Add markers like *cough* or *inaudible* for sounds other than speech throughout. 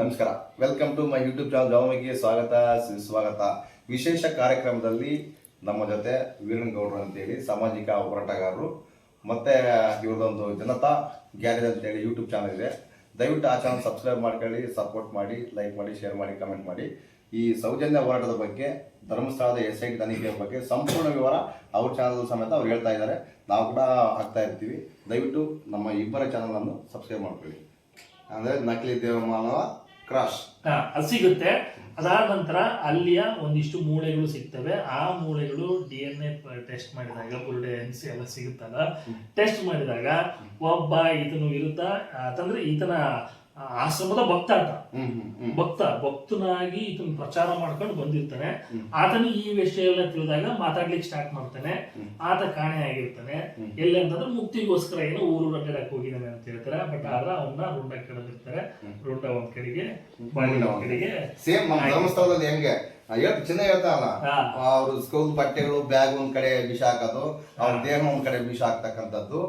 ನಮಸ್ಕಾರ. Welcome to my YouTube channel ಜಾಮಿಗೆ ಸ್ವಾಗತ, ಸುಸ್ವಾಗತ. ವಿಶೇಷ ಕಾರ್ಯಕ್ರಮದಲ್ಲಿ ನಮ್ಮ ಜೊತೆ ವೀರನಗೌಡರು ಅಂತೇಳಿ, ಸಾಮಾಜಿಕ ಹೋರಾಟಗಾರರು, ಮತ್ತೆ ಇವ್ರದೊಂದು ಜನತಾ ಗ್ಯಾರೇಜ್ ಅಂತೇಳಿ ಯೂಟ್ಯೂಬ್ ಚಾನಲ್ ಇದೆ. ದಯವಿಟ್ಟು ಆ ಚಾನಲ್ ಸಬ್ಸ್ಕ್ರೈಬ್ ಮಾಡ್ಕೊಳ್ಳಿ ಸಪೋರ್ಟ್ ಮಾಡಿ ಲೈಕ್ ಮಾಡಿ ಶೇರ್ ಮಾಡಿ ಕಮೆಂಟ್ ಮಾಡಿ. ಈ ಸೌಜನ್ಯ ಹೋರಾಟದ ಬಗ್ಗೆ, ಧರ್ಮಸ್ಥಳದ ಎಸ್ ಐ ತನಿಖೆಯ ಬಗ್ಗೆ ಸಂಪೂರ್ಣ ವಿವರ ಅವ್ರ ಚಾನಲ್ ಸಮೇತ ಅವ್ರು ಹೇಳ್ತಾ ಇದ್ದಾರೆ. ನಾವು ಕೂಡ ಹಾಕ್ತಾ ಇರ್ತೀವಿ. ದಯವಿಟ್ಟು ನಮ್ಮ ಇಬ್ಬರ ಚಾನಲನ್ನು ಸಬ್ಸ್ಕ್ರೈಬ್ ಮಾಡ್ಕೊಳ್ಳಿ. ಅಂದ್ರೆ ನಕಲಿ ದೇವಮಾನವ ಕ್ರಾಶ್ ಹಾ, ಅದು ಸಿಗುತ್ತೆ. ಅದಾದ ನಂತರ ಅಲ್ಲಿಯ ಒಂದಿಷ್ಟು ಮೂಳೆಗಳು ಸಿಗ್ತವೆ. ಆ ಮೂಳೆಗಳು ಡಿ ಎನ್ ಎ ಟೆಸ್ಟ್ ಮಾಡಿದಾಗ ಬುರುಡೆ ಎನ್ಸಿ ಎಲ್ಲ ಸಿಗುತ್ತಲ್ಲ ಟೆಸ್ಟ್ ಮಾಡಿದಾಗ ಒಬ್ಬ ಈತನ ಇರುತ್ತಾ ಅಂತಂದ್ರೆ ಈತನ ಆಶ್ರಮದ ಭಕ್ತ ಅಂತ. ಭಕ್ತ ಭಕ್ತನಾಗಿ ಇದನ್ನ ಪ್ರಚಾರ ಮಾಡ್ಕೊಂಡು ಬಂದಿರ್ತಾನೆ. ಆತನು ಈ ವಿಷಯ ಎಲ್ಲ ತಿಳಿದಾಗ ಮಾತಾಡ್ಲಿಕ್ಕೆ ಸ್ಟಾರ್ಟ್ ಮಾಡ್ತಾನೆ. ಆತ ಕಾಣೆ ಆಗಿರ್ತಾನೆ. ಎಲ್ಲಿ ಅಂತಂದ್ರೆ ಮುಕ್ತಿಗೋಸ್ಕರ ಏನೋ ಊರು ಅಡ್ಡಾಡಕ್ ಹೋಗಿದ್ದಾನೆ ಅಂತ ಹೇಳ್ತಾರೆ. ಬಟ್ ಆದ್ರೆ ಅವನ್ನ ರುಂಡ ಕೆಡದಿರ್ತಾರೆ. ರುಂಡ ಒಂದ್ ಕಡೆಗೆ ಒಂದ್ ಕಡೆಗೆ ಸೇಮ್ ಧರ್ಮಸ್ಥಳದಲ್ಲಿ ಹೆಂಗೆ? ಹೇಳ್ತ ಚಿನ್ನ ಹೇಳ್ತಾರಲ್ಲ. ಅವ್ರ ಸ್ಕೂಲ್ ಬಟ್ಟೆಗಳು ಬ್ಯಾಗ್ ಒಂದ್ ಕಡೆ ಬಿಸಾಕೋದು ಹಾಕೋದು ಅವ್ರ ದೇಹ ಒಂದ್ ಕಡೆ ಬಿಸಾಕ್ತಕ್ಕಂಥದ್ದು.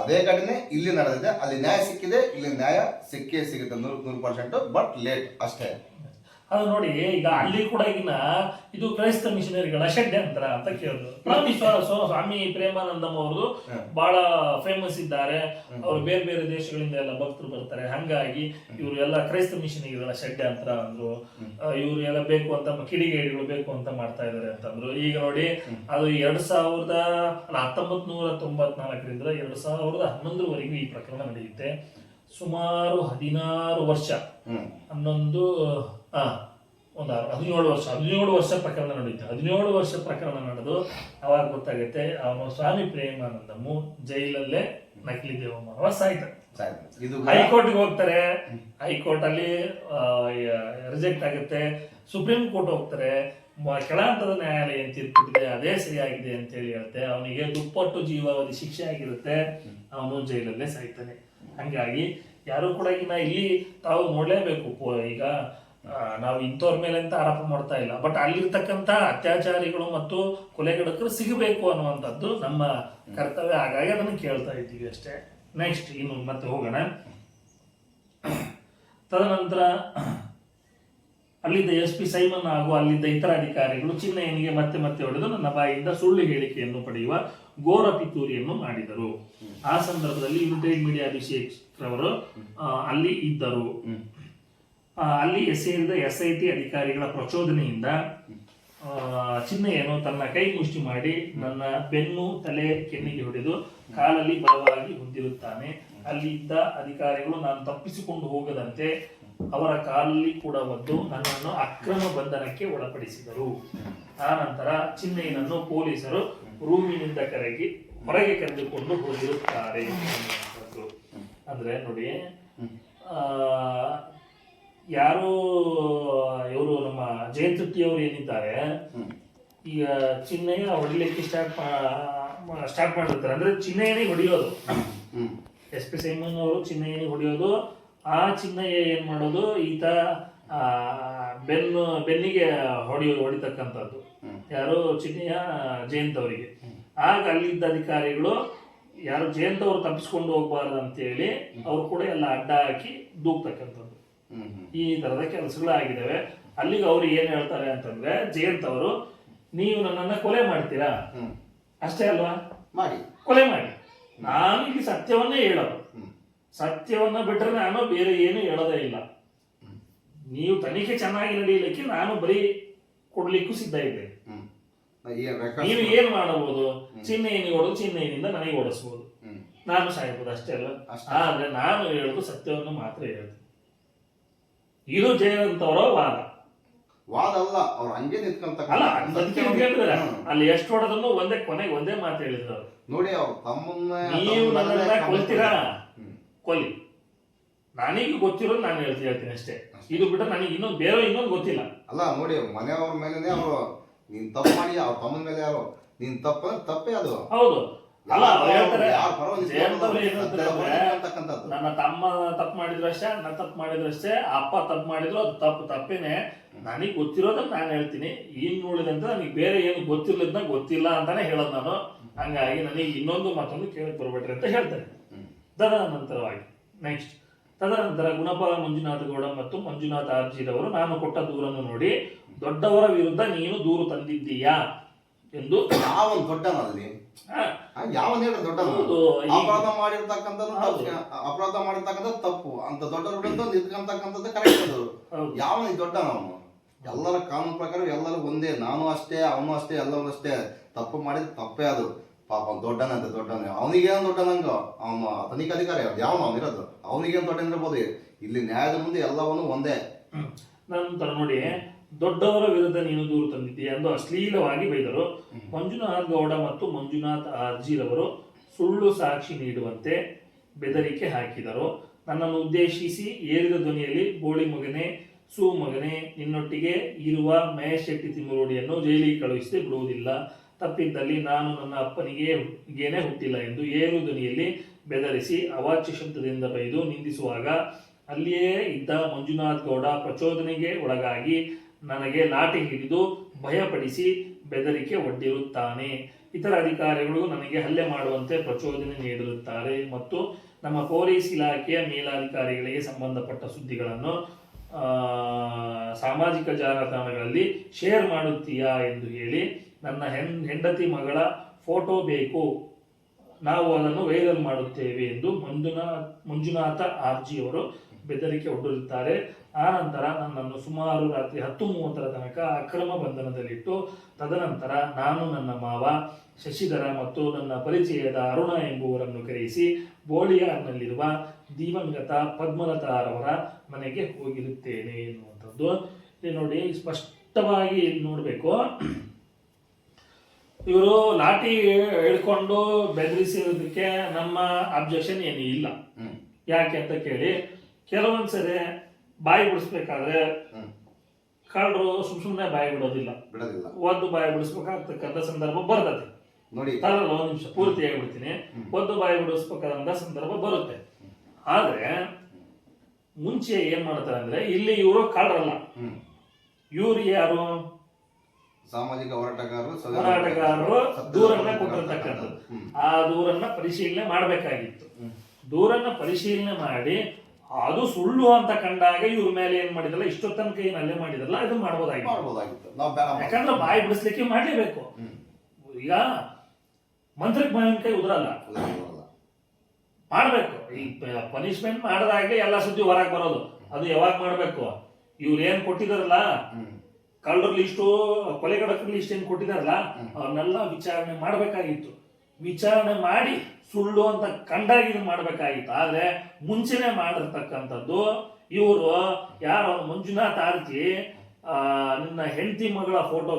ಅದೇ ಘಟನೆ ಇಲ್ಲಿ ನಡೆದಿದೆ, ಅಲ್ಲಿ ನ್ಯಾಯ ಸಿಕ್ಕಿದೆ, ಇಲ್ಲಿ ನ್ಯಾಯ ಸಿಕ್ಕೇ ಸಿಗುತ್ತೆ ನೂರು ನೂರು ಪರ್ಸೆಂಟ್, ಬಟ್ ಲೇಟ್ ಅಷ್ಟೇ. ಅದು ನೋಡಿ ಈಗ ಅಲ್ಲಿ ಕೂಡ ಈಗಿನ ಇದು ಕ್ರೈಸ್ತ ಮಿಷನರಿಗಳ ಷಡ್ಯಂತ್ರ ಅಂತ ಕೇಳಿದ್ರು. ಸ್ವಾಮಿ ಸ್ವ- ಸ್ವ- ಸ್ವಾಮಿ ಪ್ರೇಮಾನಂದಂ ಅವರು ಬಹಳ ಫೇಮಸ್ ಇದ್ದಾರೆ. ಅವರು ಬೇರೆ ಬೇರೆ ದೇಶಗಳಿಂದ ಎಲ್ಲ ಭಕ್ತರು ಬರ್ತಾರೆ. ಹಂಗಾಗಿ ಇವರು ಎಲ್ಲ ಕ್ರೈಸ್ತ ಮಿಷನರಿಗಳ ಷಡ್ಯಂತ್ರ ಅಂದ್ರು. ಇವರು ಎಲ್ಲ ಬೇಕು ಅಂತ ಕಿಡಿಗೇಡಿಗಳು ಬೇಕು ಅಂತ ಮಾಡ್ತಾ ಇದಾರೆ ಅಂತಂದ್ರು. ಈಗ ನೋಡಿ ಅದು ಎರಡ್ ಸಾವಿರದ ಹತ್ತೊಂಬತ್ ನೂರ ತೊಂಬತ್ನಾಲ್ಕರಿಂದ ಎರಡ್ ಸಾವಿರದ ಹನ್ನೊಂದರವರೆಗೂ ಈ ಪ್ರಕರಣ ನಡೆಯುತ್ತೆ. ಸುಮಾರು ಹದಿನಾರು ವರ್ಷ. ಹನ್ನೊಂದು ಆ ಒಂದು ಹದಿನೇಳು ವರ್ಷ ಹದಿನೇಳು ವರ್ಷ ಪ್ರಕರಣ ನಡೆಯುತ್ತೆ ಹದಿನೇಳು ವರ್ಷ ಪ್ರಕರಣ ನಡೆದು ಅವಾಗ ಗೊತ್ತಾಗುತ್ತೆ ಅವನು ಸ್ವಾಮಿ ಪ್ರೇಮಾನಂದಮು ಜೈಲಲ್ಲೇ ನಕಲಿ ದೇವಮಾನವ ಸಾಯ್ತು. ಇದು ಹೈಕೋರ್ಟ್ಗೆ ಹೋಗ್ತಾರೆ. ಹೈಕೋರ್ಟ್ ಅಲ್ಲಿ ರಿಜೆಕ್ಟ್ ಆಗುತ್ತೆ. ಸುಪ್ರೀಂ ಕೋರ್ಟ್ ಹೋಗ್ತಾರೆ. ಕೆಳಹಂತದ ನ್ಯಾಯಾಲಯ ಏನ್ ತೀರ್ಪು ಕೊಟ್ಟಿದೆ ಅದೇ ಸರಿಯಾಗಿದೆ ಅಂತ ಹೇಳಿ ಹೇಳುತ್ತೆ. ಅವನಿಗೆ ದುಪ್ಪಟ್ಟು ಜೀವಾವಧಿ ಶಿಕ್ಷೆ ಆಗಿರುತ್ತೆ. ಅವನು ಜೈಲಲ್ಲೇ ಸಾಯ್ತಾನೆ. ಹಂಗಾಗಿ ಯಾರು ಕೂಡ ಈಗ ಇಲ್ಲಿ ತಾವು ನೋಡ್ಲೇಬೇಕು. ಈಗ ನಾವು ಇಂಥವ್ರ ಮೇಲೆ ಅಂತ ಆರೋಪ ಮಾಡ್ತಾ ಇಲ್ಲ. ಬಟ್ ಅಲ್ಲಿರ್ತಕ್ಕಂಥ ಅತ್ಯಾಚಾರಿಗಳು ಮತ್ತು ಕೊಲೆಗಡಕರು ಸಿಗಬೇಕು ಅನ್ನುವಂಥದ್ದು ನಮ್ಮ ಕರ್ತವ್ಯ. ಹಾಗಾಗಿ ಅದನ್ನು ಕೇಳ್ತಾ ಇದ್ದೀವಿ ಅಷ್ಟೇ. ನೆಕ್ಸ್ಟ್ ಇನ್ನು ಮತ್ತೆ ಹೋಗೋಣ. ತದನಂತರ, ಅಲ್ಲಿದ್ದ ಎಸ್ ಪಿ ಸೈಮನ್ ಹಾಗೂ ಅಲ್ಲಿದ್ದ ಇತರ ಅಧಿಕಾರಿಗಳು ಚಿನ್ನಯ್ಯನಿಗೆ ಮತ್ತೆ ಮತ್ತೆ ಹೊಡೆದು ನನ್ನ ಬಾಯಿಂದ ಸುಳ್ಳು ಹೇಳಿಕೆಯನ್ನು ಪಡೆಯುವ ಘೋರ ಪಿತೂರಿಯನ್ನು ಮಾಡಿದರು. ಆ ಸಂದರ್ಭದಲ್ಲಿ ಯುನೈಟೆಡ್ ಮೀಡಿಯಾ ಅಭಿಷೇಕ್ ರವರು ಅಲ್ಲಿ ಇದ್ದರು. ಅಲ್ಲಿ ಸೇರಿದ ಎಸ್ ಐ ಟಿ ಅಧಿಕಾರಿಗಳ ಪ್ರಚೋದನೆಯಿಂದ ಚಿಹ್ನೆಯನ್ನು ತನ್ನ ಕೈ ಮುಷ್ಟಿ ಮಾಡಿ ನನ್ನ ಬೆನ್ನು, ತಲೆ, ಕೆನ್ನಿಗೆ ಹೊಡೆದು ಕಾಲಲ್ಲಿ ಬಲವಾಗಿ ಹೊಂದಿರುತ್ತಾನೆ ಅಲ್ಲಿ ಇದ್ದ ಅಧಿಕಾರಿಗಳು ನಾನು ತಪ್ಪಿಸಿಕೊಂಡು ಹೋಗದಂತೆ ಅವರ ಕಾಲಲ್ಲಿ ಕೂಡ ಒದ್ದು ನನ್ನನ್ನು ಅಕ್ರಮ ಬಂಧನಕ್ಕೆ ಒಳಪಡಿಸಿದರು ಆ ನಂತರ ಚಿನ್ನಯ್ಯನನ್ನು ಪೊಲೀಸರು ರೂಮಿನಿಂದ ಕರಗಿ ಹೊರಗೆ ಕರೆದುಕೊಂಡು ಹೋಗಿರುತ್ತಾರೆ. ಅಂದ್ರೆ ನೋಡಿ ಯಾರು ಇವರು ನಮ್ಮ ಜಯತೃಪ್ತಿ ಅವರು ಏನಿದ್ದಾರೆ ಈಗ ಚಿನ್ನಯ್ಯ ಹೊಡಿಲಿಕ್ಕೆ ಸ್ಟಾರ್ಟ್ ಸ್ಟಾರ್ಟ್ ಮಾಡಿರ್ತಾರೆ. ಅಂದ್ರೆ ಚಿನ್ನಯ್ಯನಿಗೆ ಹೊಡಿಯೋದು. ಎಸ್ ಪಿ ಸೈಮನ್ ಅವರು ಚಿನ್ನಯ್ಯನಿಗೆ ಹೊಡಿಯೋದು. ಆ ಚಿನ್ನಯ್ಯ ಏನ್ ಮಾಡೋದು? ಈತ ಆ, ಬೆನ್ನು ಬೆನ್ನಿಗೆ ಹೊಡಿಯೋ ಹೊಡಿತಕ್ಕಂಥದ್ದು. ಯಾರು? ಚಿನ್ನಯ್ಯ ಜಯಂತ್ ಅವರಿಗೆ. ಆಗ ಅಲ್ಲಿದ್ದ ಅಧಿಕಾರಿಗಳು ಯಾರು ಜಯಂತ್ ಅವರು ತಪ್ಪಿಸ್ಕೊಂಡು ಹೋಗ್ಬಾರ್ದು ಅಂತೇಳಿ ಅವ್ರು ಕೂಡ ಎಲ್ಲ ಅಡ್ಡ ಹಾಕಿ ದೂಕ್ತಕ್ಕಂಥದ್ದು. ಈ ತರದ ಕೆಲಸಗಳಾಗಿದ್ದಾವೆ. ಅಲ್ಲಿಗೆ ಅವ್ರು ಏನ್ ಹೇಳ್ತಾರೆ ಅಂತಂದ್ರೆ ಜಯಂತ್ ಅವರು ನೀವು ನನ್ನನ್ನ ಕೊಲೆ ಮಾಡ್ತೀರಾ? ಅಷ್ಟೇ ಅಲ್ವಾ? ಮಾಡಿ. ಕೊಲೆ ಮಾಡಿ. ನಾನು ಇಲ್ಲಿ ಸತ್ಯವನ್ನೇ ಹೇಳೋದು. ಸತ್ಯವನ್ನ ಬಿಟ್ರೆ ನಾನು ಬೇರೆ ಏನು ಹೇಳೋದೇ ಇಲ್ಲ. ನೀವು ತನಿಖೆ ಚೆನ್ನಾಗಿ ನಡೀಲಿಕ್ಕೆ ನಾನು ಬರೀ ಕೊಡ್ಲಿಕ್ಕೂ ಸಿದ್ಧ ಇದ್ದೆ ನೀವು ಏನ್ ಮಾಡಬಹುದು? ಚಿಹ್ನೆಯನ್ನು ಓಡೋದು ಚಿಹ್ನೆಯಿಂದ ನನಗೆ ಓಡಿಸ್ಬೋದು. ನಾನು ಸಾಯ್ಬೋದು ಅಷ್ಟೇ ಅಲ್ಲ ಅಷ್ಟೇ. ಆದ್ರೆ ನಾನು ಹೇಳೋದು ಸತ್ಯವನ್ನು ಮಾತ್ರ ಹೇಳುದು ಇದು ಜಯಂತವರ ವಾದ. ವಾದ ಅಲ್ಲ ಅವ್ರು ಹಂಗೆ ನಿಂತ್ಕೊಂತ ಅಲ್ಲ ಅದಕ್ಕೆ ಅವ್ರು ಹೇಳಿದ್ದಾರೆ ಅಲ್ಲಿ ಎಷ್ಟು ಹೊಡೆದ್ರು ಒಂದೇ ಕೊನೆಗೆ ಒಂದೇ ಮಾತು ಹೇಳಿದ್ರು ಅವ್ರು. ನೋಡಿ ಅವ್ರು ತಮ್ಮನ್ನ ನೀವು ನನ್ನ ನನ್ನನ್ನ ಕೊಲ್ತೀರಾ. ಕೊಲ್ಲಿ. ನನಗೆ ಗೊತ್ತಿರೋದು ನಾನು ಹೇಳ್ತೀನಿ ಹೇಳ್ತೀನಿ ಅಷ್ಟೇ. ಇದು ಬಿಟ್ಟರೆ ನನಗೆ ಇನ್ನೊಂದು ಬೇರೆ ಇನ್ನೊಂದು ಗೊತ್ತಿಲ್ಲ. ಅಲ್ಲ ನೋಡಿ ಮನೆಯವ್ರ ಮೇಲೆನೆ ಅವರು ನೀನ್ ತಪ್ಪು ಮಾಡಿ ಅವ್ರ ತಮ್ಮನ ಮೇಲೆ ಯಾರು ನೀನ್ ತಪ್ಪು ತಪ್ಪೇ ಅದು. ಹೌದು. ಅಲ್ಲ ಅವ್ರು ಹೇಳ್ತಾರೆ ಏನ್. ನನ್ನ ತಮ್ಮ ತಪ್ಪು ಮಾಡಿದ್ರು ಅಷ್ಟೇ ನನ್ನ ತಪ್ಪು ಮಾಡಿದ್ರು ಅಷ್ಟೇ ಅಪ್ಪ ತಪ್ಪು ಮಾಡಿದ್ರು ಅದು ತಪ್ಪು ತಪ್ಪೇನೆ. ನನಗೆ ಗೊತ್ತಿರೋದನ್ನ ನಾನು ಹೇಳ್ತೀನಿ. ಇನ್ನು ಉಳಿದಂತ ನನಗೆ ಬೇರೆ ಏನು ಗೊತ್ತಿಲ್ಲದನ್ನ ಗೊತ್ತಿಲ್ಲ ಅಂತಾನೆ ಹೇಳೋದು ನಾನು. ಹಂಗಾಗಿ ನನಗೆ ಇನ್ನೊಂದು ಮತ್ತೊಂದು ಕೇಳಕ್ ಬರ್ಬೇಡ್ರಿ ಅಂತ ಹೇಳ್ತಾರೆ. ತದನಂತರವಾಗಿ ನೆಕ್ಸ್ಟ್ ತದನಂತರ ಗುಣಪಾಲ ಮಂಜುನಾಥ ಗೌಡ ಮತ್ತು ಮಂಜುನಾಥ ಆರ್ಜಿರವರು ನಾನು ಕೊಟ್ಟ ದೂರನ್ನು ನೋಡಿ ದೊಡ್ಡವರ ವಿರುದ್ಧ ನೀನು ದೂರು ತಂದಿದ್ದೀಯಾ? ಎಂದು ಯಾವ ದೊಡ್ಡನಲ್ಲಿ ಆ, ಯಾವ ಹೇಳ ದೊಡ್ಡ ಅಪರಾಧ ಮಾಡಿರ್ತಕ್ಕಂಥದ್ದು ಅಪರಾಧ ಮಾಡಿರ್ತಕ್ಕಂಥ ತಪ್ಪು. ಅಂತ ದೊಡ್ಡವ್ರ ವಿರುದ್ಧ ನಿಂತ್ಕೊಂತಕ್ಕಂಥದ್ದು ಕರೆಕ್ಟ್ ಅದು. ಯಾವ ದೊಡ್ಡ ಅವನು ಎಲ್ಲರ ಕಾನೂನು ಪ್ರಕಾರ ಎಲ್ಲರೂ ಒಂದೇ. ನಾನು ಅಷ್ಟೇ ಅವನು ಅಷ್ಟೇ ಎಲ್ಲರೂ ಅಷ್ಟೇ. ತಪ್ಪು ಮಾಡಿದ ತಪ್ಪೇ ಅದು. ಪಾಪ ದೊಡ್ಡನಂತೆ ದೊಡ್ಡನೇ. ಅವನಿಗೇನು ದೊಡ್ಡನಂಗ ಅವನ ತನಿಖಾಧಿಕಾರಿ ಯಾವ ಅವನು ಇರೋದು. ಅವನಿಗೇನು ದೊಡ್ಡ ಇರ್ಬೋದು ಇಲ್ಲಿ ನ್ಯಾಯದ ಮುಂದೆ ಎಲ್ಲವನ್ನೂ ಒಂದೇ. ನಂತರ ನೋಡಿ ದೊಡ್ಡವರ ವಿರುದ್ಧ ನೀನು ದೂರು ತಂದಿದ್ದೀಯ ಎಂದು ಅಶ್ಲೀಲವಾಗಿ ಬೈದರು. ಮಂಜುನಾಥ್ ಗೌಡ ಮತ್ತು ಮಂಜುನಾಥ್ ಆರ್ಜಿರವರು ಸುಳ್ಳು ಸಾಕ್ಷಿ ನೀಡುವಂತೆ ಬೆದರಿಕೆ ಹಾಕಿದರು. ನನ್ನನ್ನು ಉದ್ದೇಶಿಸಿ ಏರಿದ ಧ್ವನಿಯಲ್ಲಿ ಬೋಳಿ ಮಗನೆ ಸೂ ಮಗನೆ ನಿನ್ನೊಟ್ಟಿಗೆ ಇರುವ ಮಹೇಶ್ ಶೆಟ್ಟಿ ತಿಮ್ಮರೋಡಿಯನ್ನು ಜೈಲಿಗೆ ಕಳುಹಿಸಿ ಬಿಡುವುದಿಲ್ಲ. ತಪ್ಪಿದ್ದಲ್ಲಿ ನಾನು ನನ್ನ ಅಪ್ಪನಿಗೆ ಹುಟ್ಟಿಲ್ಲ ಎಂದು ಏರು ಧ್ವನಿಯಲ್ಲಿ ಬೆದರಿಸಿ ಅವಾಚ್ಯ ಶಬ್ದದಿಂದ ಬೈದು ನಿಂದಿಸುವಾಗ ಅಲ್ಲಿಯೇ ಇದ್ದ ಮಂಜುನಾಥ್ ಗೌಡ ಪ್ರಚೋದನೆಗೆ ಒಳಗಾಗಿ ನನಗೆ ಲಾಠಿ ಹಿಡಿದು ಭಯಪಡಿಸಿ ಬೆದರಿಕೆ ಒಡ್ಡಿರುತ್ತಾನೆ ಇತರ ಅಧಿಕಾರಿಗಳು ನನಗೆ ಹಲ್ಲೆ ಮಾಡುವಂತೆ ಪ್ರಚೋದನೆ ನೀಡಿರುತ್ತಾರೆ ಮತ್ತು ನಮ್ಮ ಪೊಲೀಸ್ ಇಲಾಖೆಯ ಮೇಲಾಧಿಕಾರಿಗಳಿಗೆ ಸಂಬಂಧಪಟ್ಟ ಸುದ್ದಿಗಳನ್ನು ಸಾಮಾಜಿಕ ಜಾಲತಾಣಗಳಲ್ಲಿ ಶೇರ್ ಮಾಡುತ್ತೀಯಾ ಎಂದು ಹೇಳಿ ನನ್ನ ಹೆಂಡತಿ ಮಗಳ ಫೋಟೋ ಬೇಕು. ನಾವು ಅದನ್ನು ವೈರಲ್ ಮಾಡುತ್ತೇವೆ ಎಂದು ಮಂಜುನಾಥ್ ಮಂಜುನಾಥ ಆರ್ಜಿಯವರು ಬೆದರಿಕೆ ಒಡ್ಡಿರುತ್ತಾರೆ ಆ ನಂತರ ನನ್ನನ್ನು ಸುಮಾರು ರಾತ್ರಿ ಹತ್ತು ಮೂವತ್ತರ ತನಕ ಅಕ್ರಮ ಬಂಧನದಲ್ಲಿಟ್ಟು ತದನಂತರ ನಾನು ನನ್ನ ಮಾವ ಶಶಿಧರ ಮತ್ತು ನನ್ನ ಪರಿಚಯದ ಅರುಣ ಎಂಬುವರನ್ನು ಕರೆಯಿಸಿ ಬೋಳಿಯಾರ್ನಲ್ಲಿರುವ ದಿವಂಗತ ಪದ್ಮಲತಾರವರ ಮನೆಗೆ ಹೋಗಿರುತ್ತೇನೆ ಎನ್ನುವಂಥದ್ದು. ಇಲ್ಲಿ ನೋಡಿ ಸ್ಪಷ್ಟವಾಗಿ ಇಲ್ಲಿ ನೋಡಬೇಕು. ಇವರು ಲಾಠಿ ಹಿಡ್ಕೊಂಡು ಬೆದರಿಸಿರೋದಕ್ಕೆ ನಮ್ಮ ಅಬ್ಜೆಕ್ಷನ್ ಏನು ಇಲ್ಲ ಯಾಕೆ ಅಂತ ಕೇಳಿ ಕೆಲವೊಂದ್ಸರಿ ಬಾಯಿ ಬಿಡಿಸ್ಬೇಕಾದ್ರೆ ಕಳ್ಳರು ಸುಮ್ ಸುಮ್ಮನೆ ಬಾಯಿ ಬಿಡೋದಿಲ್ಲ. ಬಿಡೋದಿಲ್ಲ. ಒಂದು ಬಾಯಿ ಬಿಡಿಸ್ಬೇಕಾಗ್ತಕ್ಕಂಥ ಸಂದರ್ಭ ಬರ್ತದೆ. ನೋಡಿ. ತರಲ್ಲ ಒಂದು ನಿಮಿಷ ಪೂರ್ತಿ ಹೇಳ್ಬಿಡ್ತೀನಿ. ಒಂದು ಬಾಯಿ ಬಿಡಿಸ್ಬೇಕಾದಂತ ಸಂದರ್ಭ ಬರುತ್ತೆ. ಆದ್ರೆ ಮುಂಚೆ ಏನ್ ಮಾಡ್ತಾರೆ ಅಂದ್ರೆ ಇಲ್ಲಿ ಇವರು ಕಳ್ಳರಲ್ಲ ಇವ್ರು ಯಾರು? ಸಾಮಾಜಿಕ ಹೋರಾಟಗಾರರು ಹೋರಾಟಗಾರರು ದೂರನ್ನ. ಕೊಟ್ಟಿರ್ತಕ್ಕಂಥದ್ದು ಆ ದೂರನ್ನ ಪರಿಶೀಲನೆ ಮಾಡಬೇಕಾಗಿತ್ತು. ದೂರನ್ನ ಪರಿಶೀಲನೆ ಮಾಡಿ ಅದು ಸುಳ್ಳು ಅಂತ ಕಂಡಾಗ ಇವ್ರ ಮೇಲೆ ಏನ್ ಮಾಡಿದಲ್ಲ ಇಷ್ಟೋ ತನಕ ಏನ್ ಅಲ್ಲೇ ಮಾಡಿದಲ್ಲ ಇದು ಮಾಡ್ಬೋದಾಗಿತ್ತು. ಮಾಡ್ಬೋದಾಗಿತ್ತು. ನಾವು ಬೇಡ ಮಾಡ್ತೀವಿ. ಯಾಕಂದ್ರೆ ಬಾಯಿ ಬಿಡಿಸ್ಲಿಕ್ಕೆ ಮಾಡ್ಲೇಬೇಕು. ಹ್ಮ್. ಈಗ ಮಂತ್ರಕ್ಕೆ ಕೈ ಉದ್ರಲ್ಲ. ಮಾಡಬೇಕು. ಈ ಪನಿಷ್ಮೆಂಟ್ ಮಾಡದಾಗ್ಲೇ ಎಲ್ಲ ಸುದ್ದಿ ಹೊರಗೆ ಬರೋದು. ಅದು ಯಾವಾಗ ಮಾಡ್ಬೇಕು? ಇವ್ರು ಏನ್ ಕೊಟ್ಟಿದಾರಲ್ಲ? ಹ್ಮ್. ಕಳ್ಳರ ಲಿಸ್ಟು ಕೊಲೆಗಡಕರ ಲಿಸ್ಟ್ ಏನ್ ಕೊಟ್ಟಿದಾರಲ್ಲ? ಅವ್ರನ್ನೆಲ್ಲ ವಿಚಾರಣೆ ಮಾಡ್ಬೇಕಾಗಿತ್ತು. ವಿಚಾರಣೆ ಮಾಡಿ ಸುಳ್ಳು ಅಂತ ಕಂಡಾಗಿ ಮಾಡಬೇಕಾಗಿತ್ತು ಮಾಡ್ಬೇಕಾಗಿತ್ತು. ಆದ್ರೆ ಮುಂಚೆನೆ ಮಾಡಿರ್ತಕ್ಕಂಥದ್ದು ಇವರು ಯಾರು? ಮಂಜುನಾಥ್ ಆರ್ಜಿ ಆ, ನಿನ್ನ ಹೆಂಡತಿ ಮಗಳ ಫೋಟೋ